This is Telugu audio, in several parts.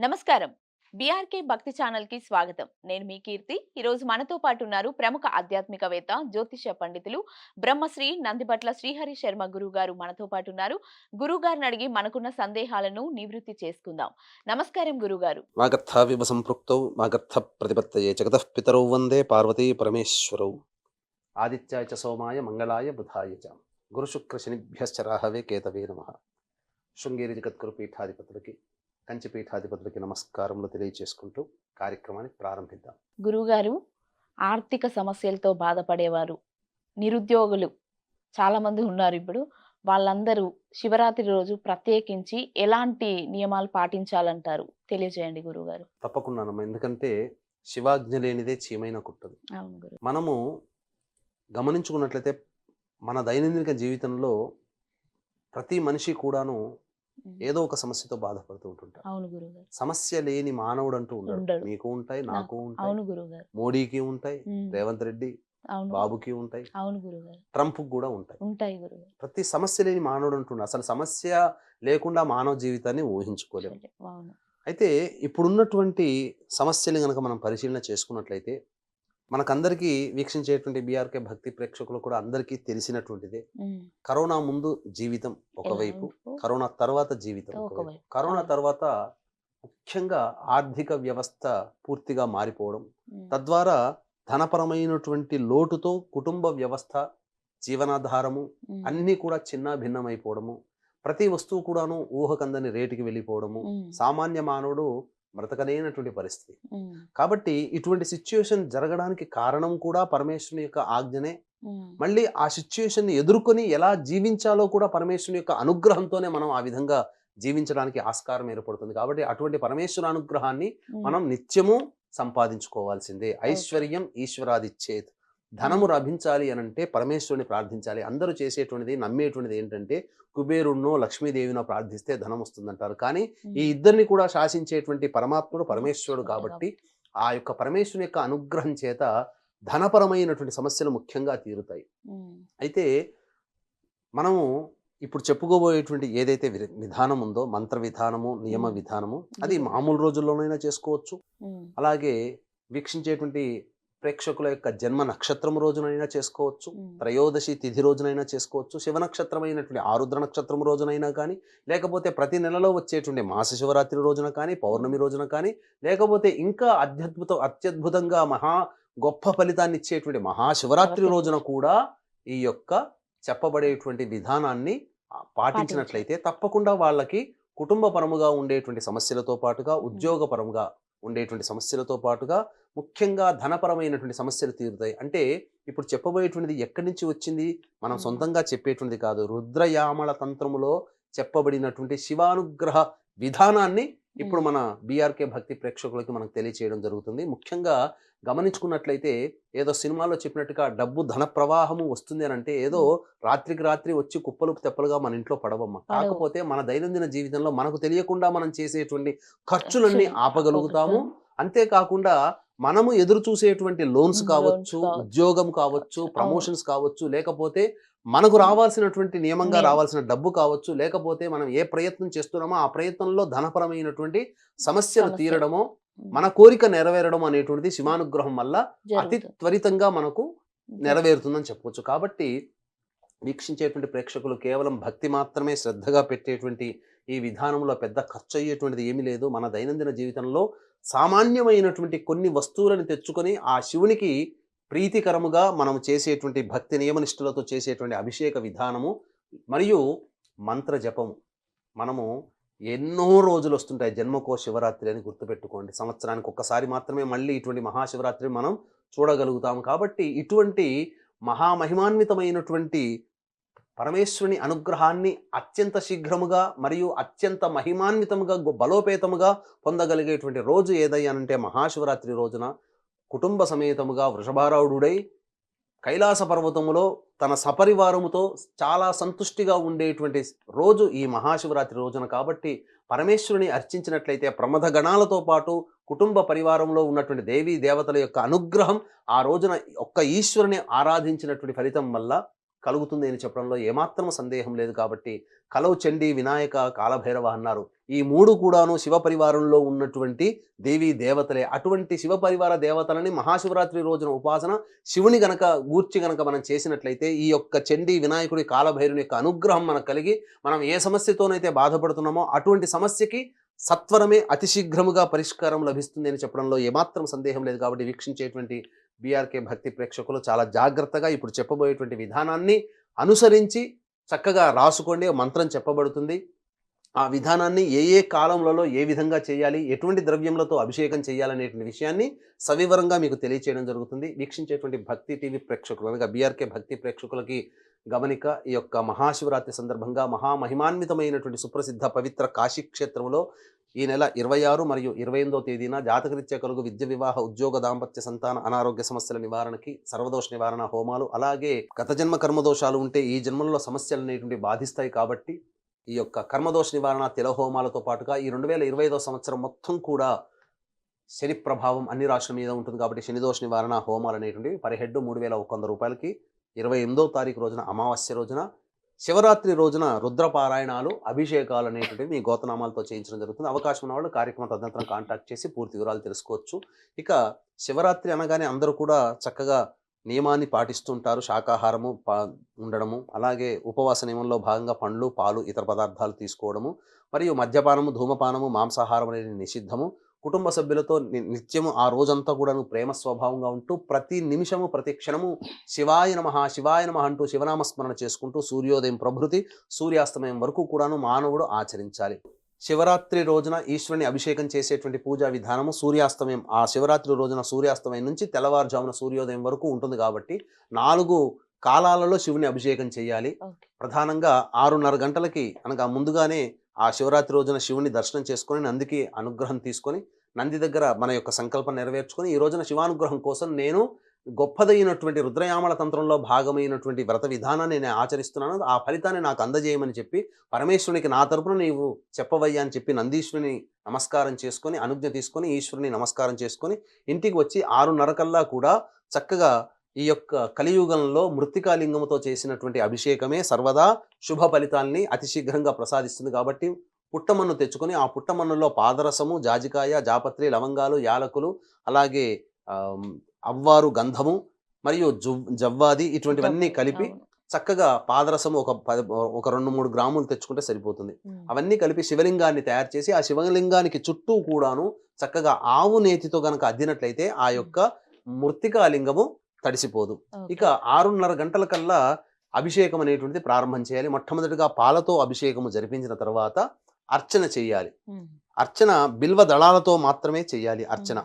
నమస్కారం. బీఆర్కే భక్తి ఛానల్కి స్వాగతం. నేను మీ కీర్తి. ఈ రోజు మనతో పాటు ఉన్నారు ప్రముఖ ఆధ్యాత్మికవేత్త జ్యోతిష పండితులు బ్రహ్మశ్రీ నందిబట్ల శ్రీహరి శర్మ గురువు గారు మనతో పాటు ఉన్నారు గురువు గారిని అడిగి మనకున్న సందేహాలను నివృత్తి చేసుకుందాం. నమస్కారం గురుగారు. వాగర్థావివ సంపృక్తౌ మాగర్థ ప్రతిపత్తయే జగతః పితరౌ వందే పార్వతీ పరమేశ్వరౌ. ఆదిత్యాయ చ సోమాయ మంగళాయ బుధాయ చ. గురుశుక్ర శనిభ్యశ్చ రాహవే కేతవే నమ. శృంగేరి జగద్గురు పీఠాధిపతులకి కంచి పీఠాధిపతులకి నమస్కారములు తెలియజేసుకుంటూ కార్యక్రమాన్ని ప్రారంభిద్దాం. గురుగారు ఆర్థిక సమస్యలతో బాధపడేవారు నిరుద్యోగులు చాలా మంది ఉన్నారు ఇప్పుడు. వాళ్ళందరూ శివరాత్రి రోజు ప్రత్యేకించి ఎలాంటి నియమాలు పాటించాలంటారు? తెలియజేయండి గురుగారు తప్పకుండానమ్మా ఎందుకంటే శివాజ్ఞ లేనిదే చీమైన కుట్టదు. మనము గమనించుకున్నట్లయితే మన దైనందిన జీవితంలో ప్రతి మనిషి కూడాను ఏదో ఒక సమస్యతో బాధపడుతూ ఉంటుంటారు. అవును గురుగారు సమస్య లేని మానవుడు అంటూ ఉండడు. ఉండడు. మీకు ఉంటాయి నాకు ఉంటాయి అవును గురుగారు మోడీకి ఉంటాయి. రేవంత్ రెడ్డి అవును. బాబుకి ఉంటాయి అవును గురుగారు ట్రంప్ కూడా ఉంటాయి. ఉంటాయి గురుగారు ప్రతి సమస్య లేని మానవుడు అంటుండ అసలు సమస్య లేకుండా మానవ జీవితాన్ని ఊహించుకోలేము అయితే ఇప్పుడున్నటువంటి సమస్యలు కనుక మనం పరిశీలన చేసుకున్నట్లయితే మనకందరికీ వీక్షించేటువంటి బీఆర్కే భక్తి ప్రేక్షకులు కూడా అందరికీ తెలిసినటువంటిదే. కరోనా ముందు జీవితం ఒకవైపు కరోనా తర్వాత జీవితం ఒకవైపు. కరోనా. తర్వాత ముఖ్యంగా ఆర్థిక వ్యవస్థ పూర్తిగా మారిపోవడం. తద్వారా ధనపరమైనటువంటి లోటుతో కుటుంబ వ్యవస్థ జీవనాధారము. అన్నీ కూడా చిన్న భిన్నమైపోవడము ప్రతి వస్తువు కూడాను ఊహకందని రేటుకి వెళ్ళిపోవడము. సామాన్య మానవుడు బ్రతకలేనటువంటి పరిస్థితి. కాబట్టి ఇటువంటి సిచ్యుయేషన్ జరగడానికి కారణం కూడా పరమేశ్వరుని యొక్క ఆజ్ఞనే. మళ్ళీ ఆ సిచ్యుయేషన్ ఎదుర్కొని ఎలా జీవించాలో కూడా పరమేశ్వరుని యొక్క అనుగ్రహంతోనే మనం ఆ విధంగా జీవించడానికి ఆస్కారం ఏర్పడుతుంది కాబట్టి అటువంటి పరమేశ్వర అనుగ్రహాన్ని. మనం నిత్యము సంపాదించుకోవాల్సిందే ఐశ్వర్యం ఈశ్వరాదిచ్చేత్ ధనము లభించాలి అని అంటే పరమేశ్వరుని ప్రార్థించాలి అందరూ చేసేటువంటిది నమ్మేటువంటిది ఏంటంటే కుబేరుణ్ణో లక్ష్మీదేవినో ప్రార్థిస్తే ధనం వస్తుందంటారు కానీ. ఈ ఇద్దరిని కూడా శాసించేటువంటి పరమాత్ముడు పరమేశ్వరుడు కాబట్టి ఆ యొక్క పరమేశ్వరుని యొక్క అనుగ్రహం చేత ధనపరమైనటువంటి సమస్యలు ముఖ్యంగా తీరుతాయి. అయితే మనము ఇప్పుడు చెప్పుకోబోయేటువంటి ఏదైతే విధానం ఉందో మంత్ర విధానము నియమ. విధానము అది మ్మ్. మామూలు రోజుల్లోనైనా చేసుకోవచ్చు. అలాగే వీక్షించేటువంటి ప్రేక్షకుల యొక్క జన్మ నక్షత్రం రోజునైనా చేసుకోవచ్చు. త్రయోదశి తిథి రోజునైనా చేసుకోవచ్చు శివ నక్షత్రమైనటువంటి ఆరుద్ర నక్షత్రం రోజునైనా కానీ లేకపోతే ప్రతి నెలలో వచ్చేటువంటి మాస శివరాత్రి రోజున కానీ పౌర్ణమి రోజున కానీ లేకపోతే ఇంకా అత్యద్భుత అత్యద్భుతంగా మహా గొప్ప ఫలితాన్ని ఇచ్చేటువంటి మహాశివరాత్రి శివరాత్రి రోజున రోజు. కూడా ఈ యొక్క చెప్పబడేటువంటి విధానాన్ని పాటించినట్లయితే తప్పకుండా వాళ్ళకి కుటుంబ పరముగా ఉండేటువంటి సమస్యలతో పాటుగా ఉద్యోగపరముగా ఉండేటువంటి సమస్యలతో పాటుగా ముఖ్యంగా ధనపరమైనటువంటి సమస్యలు తీరుతాయి. అంటే ఇప్పుడు చెప్పబోయేటువంటిది ఎక్కడి నుంచి వచ్చింది? మనం. సొంతంగా చెప్పేటువంటిది కాదు. రుద్రయామల తంత్రములో చెప్పబడినటువంటి శివానుగ్రహ విధానాన్ని ఇప్పుడు. మన బీఆర్కే భక్తి ప్రేక్షకులకి మనకు తెలియచేయడం జరుగుతుంది. ముఖ్యంగా గమనించుకున్నట్లయితే ఏదో సినిమాలో చెప్పినట్టుగా డబ్బు ధన ప్రవాహము వస్తుంది అని అంటే ఏదో రాత్రికి రాత్రి వచ్చి కుప్పలు తెప్పలుగా మన ఇంట్లో పడవమ్మ. పడవు. కాకపోతే మన దైనందిన జీవితంలో మనకు తెలియకుండా మనం చేసేటువంటి ఖర్చులన్నీ ఖర్చులు ఆపగలుగుతాము. అంతేకాకుండా మనము ఎదురు చూసేటువంటి లోన్స్ కావచ్చు. ఉద్యోగం కావచ్చు. ప్రమోషన్స్ కావచ్చు లేకపోతే మనకు రావాల్సినటువంటి నియమంగా నియమం. రావాల్సిన డబ్బు కావచ్చు లేకపోతే మనం ఏ ప్రయత్నం చేస్తున్నామో ఆ ప్రయత్నంలో ధనపరమైనటువంటి సమస్యలు సమస్య. తీరడమో. మన కోరిక నెరవేరడం అనేటువంటిది శివానుగ్రహం వల్ల అతి. త్వరితంగా మనకు నెరవేరుతుందని చెప్పవచ్చు కాబట్టి వీక్షించేటువంటి ప్రేక్షకులు కేవలం భక్తి మాత్రమే శ్రద్ధగా పెట్టేటువంటి ఈ విధానంలో పెద్ద ఖర్చు అయ్యేటువంటిది ఏమీ లేదు మన దైనందిన జీవితంలో సామాన్యమైనటువంటి కొన్ని వస్తువులను తెచ్చుకొని ఆ శివునికి ప్రీతికరముగా మనం చేసేటువంటి భక్తి నియమనిష్ఠులతో చేసేటువంటి అభిషేక విధానము మరియు మంత్ర జపము మనము ఎన్నో రోజులు వస్తుంటాయి జన్మకో శివరాత్రి అని గుర్తుపెట్టుకోండి. సంవత్సరానికి ఒక్కసారి మాత్రమే మళ్ళీ ఇటువంటి మహాశివరాత్రి మనం చూడగలుగుతాం కాబట్టి ఇటువంటి మహామహిమాన్వితమైనటువంటి పరమేశ్వరుని అనుగ్రహాన్ని అత్యంత శీఘ్రముగా మరియు అత్యంత మహిమాన్వితముగా బలోపేతముగా పొందగలిగేటువంటి రోజు ఏదయ్యానంటే మహాశివరాత్రి రోజున కుటుంబ సమేతముగా వృషభారావుడుడై కైలాస పర్వతములో తన సపరివారముతో చాలా సంతుష్టిగా ఉండేటువంటి రోజు ఈ మహాశివరాత్రి రోజున కాబట్టి పరమేశ్వరుని అర్చించినట్లయితే ప్రమథ గణాలతో పాటు కుటుంబ పరివారంలో ఉన్నటువంటి దేవీ దేవతల యొక్క అనుగ్రహం ఆ రోజున ఒక్క ఈశ్వరుని ఆరాధించినటువంటి ఫలితం వల్ల కలుగుతుంది అని చెప్పడంలో ఏమాత్రం సందేహం లేదు కాబట్టి కలవు చండి వినాయక కాలభైరవ అన్నారు. ఈ మూడు కూడాను శివ పరివారంలో ఉన్నటువంటి దేవీ దేవతలే. అటువంటి శివ పరివార దేవతలని మహాశివరాత్రి రోజున ఉపాసన శివుని గనక గూర్చి గనక మనం చేసినట్లయితే ఈ యొక్క చండి వినాయకుడి కాలభైరుని యొక్క అనుగ్రహం మనకు కలిగి మనం ఏ సమస్యతోనైతే బాధపడుతున్నామో అటువంటి సమస్యకి సత్వరమే అతి శీఘ్రముగా పరిష్కారం లభిస్తుంది అని చెప్పడంలో ఏమాత్రం సందేహం లేదు కాబట్టి వీక్షించేటువంటి బీఆర్కే భక్తి ప్రేక్షకులు చాలా జాగ్రత్తగా ఇప్పుడు చెప్పబోయేటువంటి విధానాన్ని అనుసరించి చక్కగా రాసుకోండి మంత్రం చెప్పబడుతుంది. ఆ విధానాన్ని ఏ ఏ కాలంలో ఏ విధంగా చేయాలి ఎటువంటి ద్రవ్యములతో అభిషేకం చేయాలనేటువంటి విషయాన్ని సవివరంగా మీకు తెలియచేయడం జరుగుతుంది. వీక్షించేటువంటి భక్తి టీవీ ప్రేక్షకులు అనగా బీఆర్కే భక్తి ప్రేక్షకులకి గమనిక ఈ యొక్క మహాశివరాత్రి సందర్భంగా మహామహిమాన్వితమైనటువంటి సుప్రసిద్ధ పవిత్ర కాశీ క్షేత్రంలో ఈ నెల ఇరవై ఆరు మరియు ఇరవై ఎనిమిదో తేదీన జాతకరీత్యా కలుగు విద్య వివాహ ఉద్యోగ దాంపత్య సంతాన అనారోగ్య సమస్యల నివారణకి సర్వదోష నివారణ హోమాలు అలాగే గత జన్మ కర్మదోషాలు ఉంటే ఈ జన్మల్లో సమస్యలు అనేటువంటి బాధిస్తాయి కాబట్టి ఈ యొక్క కర్మదోష నివారణ తిలహోమాలతో పాటుగా ఈ రెండు వేల ఇరవై ఐదో సంవత్సరం మొత్తం కూడా శని ప్రభావం అన్ని రాష్ట్రం మీద ఉంటుంది కాబట్టి శనిదోష నివారణ హోమాలు అనేటువంటివి పర్ హెడ్ మూడు వేల ఒక వంద రూపాయలకి ఇరవై ఎనిమిదో తారీఖు రోజున అమావాస్య రోజున శివరాత్రి రోజున రుద్రపారాయణాలు అభిషేకాలు అనేటువంటివి మీ గోతనామాలతో చేయించడం జరుగుతుంది. అవకాశం ఉన్నవాళ్ళు కార్యక్రమం తదనంతరం కాంటాక్ట్ చేసి పూర్తి వివరాలు తెలుసుకోవచ్చు. ఇక శివరాత్రి అనగానే అందరూ కూడా చక్కగా నియమాన్ని పాటిస్తుంటారు శాకాహారము పా ఉండడము అలాగే ఉపవాస నియమంలో భాగంగా పండ్లు పాలు ఇతర పదార్థాలు తీసుకోవడము మరియు మద్యపానము ధూమపానము మాంసాహారం అనేది నిషిద్ధము. కుటుంబ సభ్యులతో ని- నిత్యము ఆ రోజంతా కూడా ప్రేమ స్వభావంగా ఉంటూ ప్రతి నిమిషము ప్రతి క్షణము శివాయ నమ శివాయ నమ అంటూ శివనామస్మరణ చేసుకుంటూ సూర్యోదయం ప్రభృతి సూర్యాస్తమయం వరకు కూడాను మానవుడు ఆచరించాలి. శివరాత్రి రోజున ఈశ్వరుని అభిషేకం చేసేటువంటి పూజా విధానము సూర్యాస్తమయం. ఆ శివరాత్రి రోజున సూర్యాస్తమయం నుంచి తెల్లవారుజామున సూర్యోదయం వరకు ఉంటుంది కాబట్టి నాలుగు కాలాలలో శివుని అభిషేకం చేయాలి. ప్రధానంగా ఆరున్నర గంటలకి అనగా ముందుగానే ఆ శివరాత్రి రోజున శివుని దర్శనం చేసుకొని నందికి అనుగ్రహం తీసుకొని నంది దగ్గర మన యొక్క సంకల్పం నెరవేర్చుకొని ఈ రోజున శివానుగ్రహం కోసం నేను గొప్పదైనటువంటి రుద్రయామల తంత్రంలో భాగమైనటువంటి వ్రత విధానాన్ని నేను ఆచరిస్తున్నాను. ఆ ఫలితాన్ని నాకు అందజేయమని చెప్పి పరమేశ్వరునికి నా తరపున నీవు చెప్పవయ్యా అని చెప్పి నందీశ్వరుని నమస్కారం చేసుకొని అనుజ్ఞ తీసుకొని ఈశ్వరుని నమస్కారం చేసుకొని ఇంటికి వచ్చి ఆరు నరకల్లా కూడా చక్కగా ఈ యొక్క కలియుగంలో మృత్తికాలింగముతో చేసినటువంటి అభిషేకమే సర్వదా శుభ ఫలితాల్ని అతి శీఘ్రంగా ప్రసాదిస్తుంది కాబట్టి పుట్టమన్ను తెచ్చుకొని ఆ పుట్టమన్నులో పాదరసము జాజికాయ జాపత్రి లవంగాలు యాలకులు అలాగే అవ్వారు గంధము మరియు జువ్ జవ్వాది ఇటువంటివన్నీ కలిపి. చక్కగా పాదరసము ఒక పది ఒక రెండు మూడు గ్రాములు తెచ్చుకుంటే సరిపోతుంది. అవన్నీ కలిపి శివలింగాన్ని తయారు చేసి ఆ శివలింగానికి చుట్టూ కూడాను చక్కగా ఆవు నేతితో గనక అద్దినట్లయితే ఆ యొక్క మృతికా లింగము తడిసిపోదు. ఇక ఆరున్నర గంటల కల్లా అభిషేకం అనేటువంటిది ప్రారంభం చేయాలి మొట్టమొదటిగా పాలతో అభిషేకము జరిపించిన తర్వాత అర్చన చేయాలి. అర్చన బిల్వ దళాలతో మాత్రమే చేయాలి అర్చన.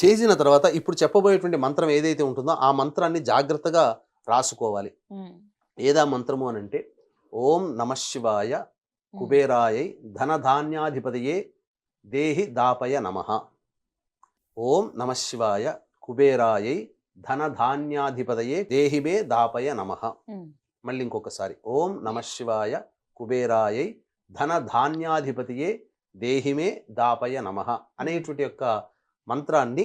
చేసిన తర్వాత ఇప్పుడు చెప్పబోయేటువంటి మంత్రం ఏదైతే ఉంటుందో ఆ మంత్రాన్ని జాగ్రత్తగా రాసుకోవాలి. ఏదా మంత్రము అని అంటే ఓం నమశివాయ కుబేరాయై ధనధాన్యాధిపతయే దేహి దాపయ నమ ఓం నమశివాయ కుబేరాయై ధనధాన్యాధిపతయే దేహిమే దాపయ నమ. మళ్ళీ ఇంకొకసారి ఓం నమశివాయ కుబేరాయై ధనధాన్యాధిపతియే దేహిమే దాపయ నమ అనేటువంటి యొక్క మంత్రాన్ని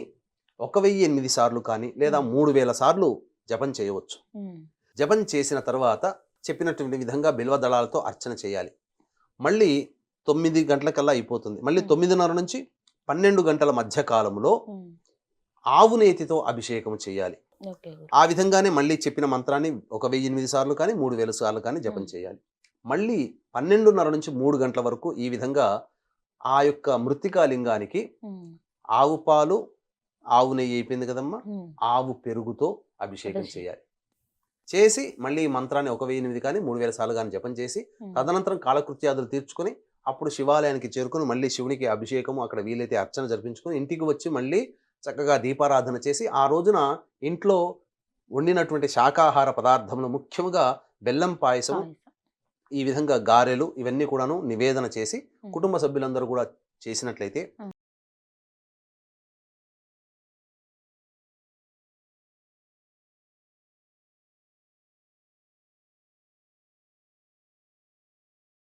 ఒక వెయ్యి ఎనిమిది సార్లు కానీ లేదా మూడు వేల సార్లు జపం చేయవచ్చు. జపం చేసిన తర్వాత చెప్పినటువంటి విధంగా బిల్వ దళాలతో అర్చన చేయాలి మళ్ళీ తొమ్మిది గంటలకల్లా అయిపోతుంది మళ్ళీ. తొమ్మిదిన్నర నుంచి పన్నెండు గంటల మధ్య కాలంలో. ఆవు నేతితో అభిషేకం చేయాలి. ఆ విధంగానే మళ్ళీ చెప్పిన మంత్రాన్ని ఒక వెయ్యి ఎనిమిది సార్లు కానీ మూడు వేల సార్లు కానీ జపం. చేయాలి మళ్ళీ పన్నెండున్నర నుంచి మూడు గంటల వరకు ఈ విధంగా ఆ యొక్క మృతికా లింగానికి. ఆవు పాలు ఆవు నెయ్యి అయిపోయింది కదమ్మా. ఆవు పెరుగుతో అభిషేకం. చేయాలి చేసి మళ్ళీ ఈ మంత్రాన్ని ఒక వెయ్యి ఎనిమిది కానీ మూడు వేల సార్లు కానీ జపం చేసి. తదనంతరం కాలకృత్యాదులు తీర్చుకొని అప్పుడు శివాలయానికి చేరుకొని మళ్ళీ శివునికి అభిషేకము అక్కడ వీలైతే అర్చన జరిపించుకొని ఇంటికి వచ్చి మళ్ళీ చక్కగా దీపారాధన చేసి ఆ రోజున ఇంట్లో వండినటువంటి శాకాహార పదార్థములు ముఖ్యంగా బెల్లం పాయసం. ఈ విధంగా గారెలు ఇవన్నీ కూడాను నివేదన చేసి. కుటుంబ సభ్యులందరూ కూడా చేసినట్లయితే.